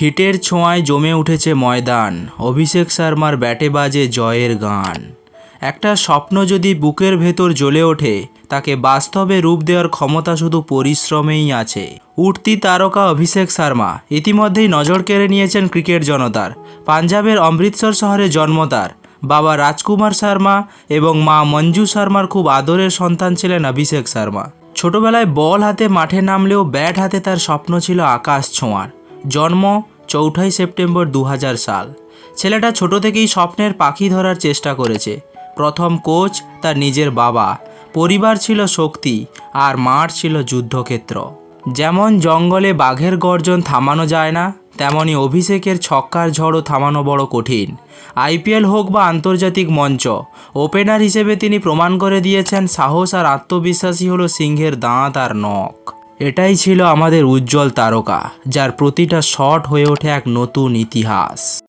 হিটের ছোঁয়ায় জমে উঠেছে ময়দান। অভিষেক শর্মার ব্যাটে বাজে জয়ের গান। একটা স্বপ্ন যদি বুকের ভেতর জ্বলে ওঠে, তাকে বাস্তবে রূপ দেওয়ার ক্ষমতা শুধু পরিশ্রমেই আছে। উঠতি তারকা অভিষেক শর্মা ইতিমধ্যেই নজর কেড়ে নিয়েছেন ক্রিকেট জনতার। পাঞ্জাবের অমৃতসর শহরে জন্ম তার। বাবা রাজকুমার শর্মা এবং মা মঞ্জু শর্মার খুব আদরের সন্তান ছিলেন অভিষেক শর্মা। ছোটবেলায় বল হাতে মাঠে নামলেও ব্যাট হাতে তার স্বপ্ন ছিল আকাশ ছোঁয়ার। জন্ম চৌঠাই সেপ্টেম্বর দু হাজার সাল। ছেলেটা ছোট থেকেই স্বপ্নের পাখি ধরার চেষ্টা করেছে। প্রথম কোচ তার নিজের বাবা। পরিবার ছিল শক্তি আর মাঠ ছিল যুদ্ধক্ষেত্র। যেমন জঙ্গলে বাঘের গর্জন থামানো যায় না তেমনই অভিষেকের ছক্কার ঝড়ও থামানো বড় কঠিন। আইপিএল হোক বা আন্তর্জাতিক মঞ্চ, ওপেনার হিসেবে তিনি প্রমাণ করে দিয়েছেন সাহস আর আত্মবিশ্বাসী হলো সিংহের দাঁত আর নখ। এটাই ছিল আমাদের উজ্জ্বল তারকা যার প্রতিটা শট হয়ে ওঠে এক নতুন ইতিহাস।